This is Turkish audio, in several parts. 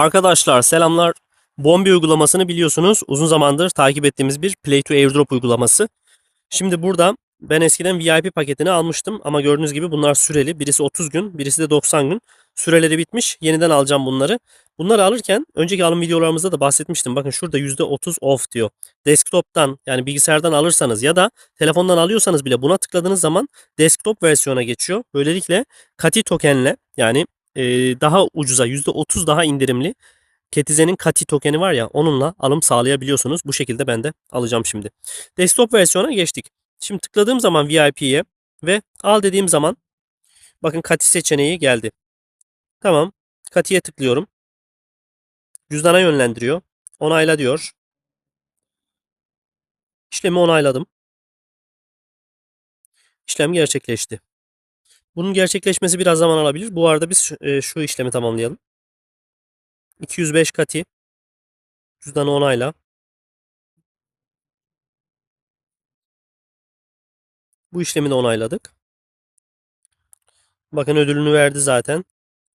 Arkadaşlar selamlar. Bombi uygulamasını biliyorsunuz. Uzun zamandır takip ettiğimiz bir Play to Airdrop uygulaması. Şimdi burada ben eskiden VIP paketini almıştım ama gördüğünüz gibi bunlar süreli. Birisi 30 gün, birisi de 90 gün. Süreleri bitmiş. Yeniden alacağım bunları. Bunları alırken önceki alım videolarımızda da bahsetmiştim. Bakın şurada %30 off diyor. Desktop'tan yani bilgisayardan alırsanız ya da telefondan alıyorsanız bile buna tıkladığınız zaman desktop versiyona geçiyor. Böylelikle Kati tokenle yani e, daha ucuza %30 daha indirimli Ketize'nin Kati tokeni var ya onunla alım sağlayabiliyorsunuz. Bu şekilde ben de alacağım şimdi. Desktop versiyona geçtik. Şimdi tıkladığım zaman VIP'ye ve al dediğim zaman bakın Kati seçeneği geldi. Tamam. Kati'ye tıklıyorum. Cüzdana yönlendiriyor. Onayla diyor. İşlemi onayladım. İşlem gerçekleşti. Bunun gerçekleşmesi biraz zaman alabilir. Bu arada biz şu, e, işlemi tamamlayalım. 205 kati. Cüzdanı onayla. Bu işlemi de onayladık. Bakın ödülünü verdi zaten.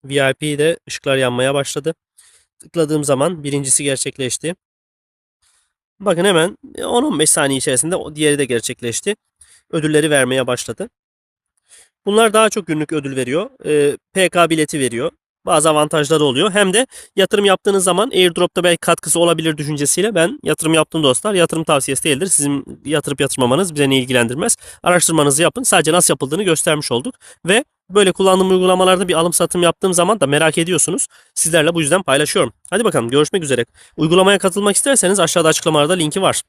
VIP'de ışıklar yanmaya başladı. Tıkladığım zaman birincisi gerçekleşti. Bakın hemen 10-15 saniye içerisinde diğeri de gerçekleşti. Ödülleri vermeye başladı. Bunlar daha çok günlük ödül veriyor. Ee, PK bileti veriyor. Bazı avantajları oluyor. Hem de yatırım yaptığınız zaman airdrop'ta belki katkısı olabilir düşüncesiyle ben yatırım yaptım dostlar. Yatırım tavsiyesi değildir. Sizin yatırıp yatırmamanız bize ne ilgilendirmez. Araştırmanızı yapın. Sadece nasıl yapıldığını göstermiş olduk. Ve böyle kullandığım uygulamalarda bir alım satım yaptığım zaman da merak ediyorsunuz. Sizlerle bu yüzden paylaşıyorum. Hadi bakalım görüşmek üzere. Uygulamaya katılmak isterseniz aşağıda açıklamalarda linki var.